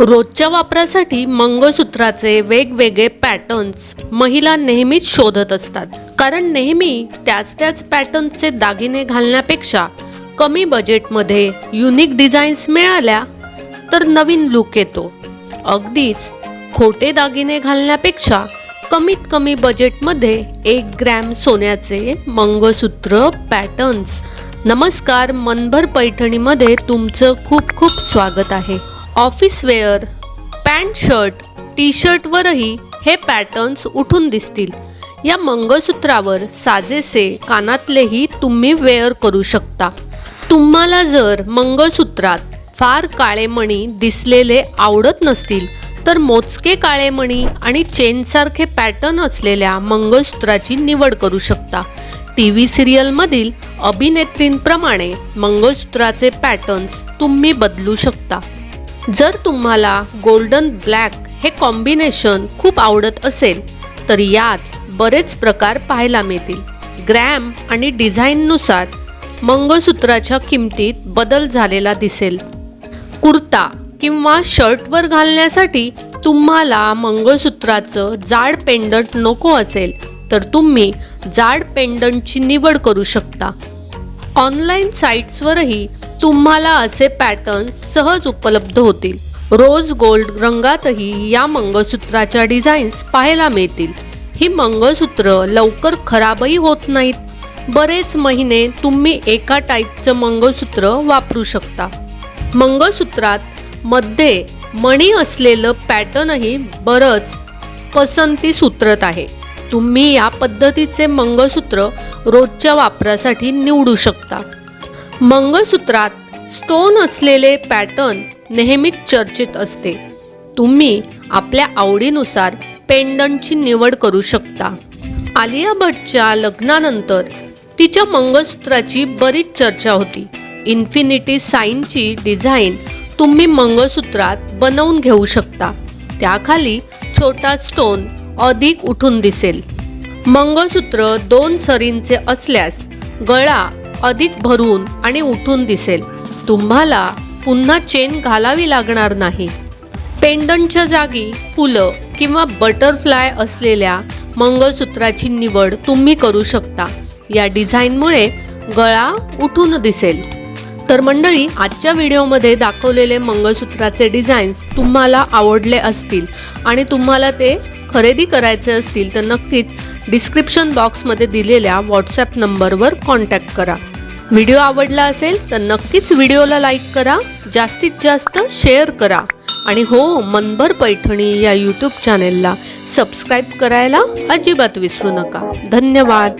रोजच्या वापरासाठी मंगळसूत्राचे वेगवेगळे पॅटर्न्स महिला नेहमीच शोधत असतात. कारण नेहमी त्याच त्याच पॅटर्न्सचे दागिने घालण्यापेक्षा कमी बजेटमध्ये युनिक डिझाईन्स मिळाल्या तर नवीन लुक येतो. अगदीच खोटे दागिने घालण्यापेक्षा कमीत कमी बजेटमध्ये एक ग्रॅम सोन्याचे मंगळसूत्र पॅटर्न्स नमस्कार मनभर पैठणीमध्ये तुमचं खूप खूप स्वागत आहे. Office wear pant shirt T शर्टवरही हे पॅटर्न्स उठून दिसतील. या मंगळसूत्रावर साजेसे कानातलेही तुम्ही वेअर करू शकता. तुम्हाला जर मंगळसूत्रात फार काळे मणी दिसलेले आवडत नसतील तर मोजके काळे मणी आणि चेनसारखे पॅटर्न असलेल्या मंगळसूत्राची निवड करू शकता. टी व्ही सिरियलमधील अभिनेत्रींप्रमाणे मंगळसूत्राचे पॅटर्न्स तुम्ही बदलू शकता. जर तुम्हाला गोल्डन ब्लॅक हे कॉम्बिनेशन खूप आवडत असेल तर यात बरेच प्रकार पाहायला मिळतील. ग्रॅम आणि डिझाईननुसार मंगळसूत्राच्या किमतीत बदल झालेला दिसेल. कुर्ता किंवा शर्टवर घालण्यासाठी तुम्हाला मंगळसूत्राचं जाड पेंडंट नको असेल तर तुम्ही जाड पेंडंटची निवड करू शकता. ऑनलाईन साईट्सवरही तुम्हाला असे पॅटर्न सहज उपलब्ध होतील. रोज गोल्ड रंगातही या मंगळसूत्राच्या डिझाईन्स पाहायला मिळतील. ही मंगळसूत्र लवकर खराबही होत नाहीत. बरेच महिने तुम्ही एका टाईपचं मंगळसूत्र वापरू शकता. मंगळसूत्रात मध्ये मणी असलेलं पॅटर्नही बरंच पसंतीस उतरत आहे. तुम्ही या पद्धतीचे मंगळसूत्र रोजच्या वापरासाठी निवडू शकता. मंगळसूत्रात स्टोन असलेले पॅटर्न नेहमीच चर्चेत असते. तुम्ही आपल्या आवडीनुसार पेंडंटची निवड करू शकता. आलिया भट्टच्या लग्नानंतर तिच्या मंगळसूत्राची बरीच चर्चा होती. इन्फिनिटी साईनची डिझाईन तुम्ही मंगळसूत्रात बनवून घेऊ शकता. त्याखाली छोटा स्टोन अधिक उठून दिसेल. मंगळसूत्र दोन सरींचे असल्यास गळा अधिक भरून आणि उठून दिसेल. तुम्हाला पुन्हा चेन घालावी लागणार नाही. पेंडंटच्या जागी फुलं किंवा बटरफ्लाय असलेल्या मंगळसूत्राची निवड तुम्ही करू शकता. या डिझाईनमुळे गळा उठून दिसेल. तर मंडळी आजच्या व्हिडिओमध्ये दाखवलेले मंगळसूत्राचे डिझाईन्स तुम्हाला आवडले असतील आणि तुम्हाला ते खरेदी करायचे असतील तर नक्कीच डिस्क्रिप्शन बॉक्समध्ये दिलेल्या व्हॉट्सॲप नंबरवर कॉन्टॅक्ट करा. व्हिडिओ आवडला असेल तर नक्कीच व्हिडिओला लाईक करा जास्तीत जास्त शेअर करा आणि हो मनभर पैठणी या यूट्यूब चॅनेलला सबस्क्राईब करायला अजिबात विसरू नका. धन्यवाद.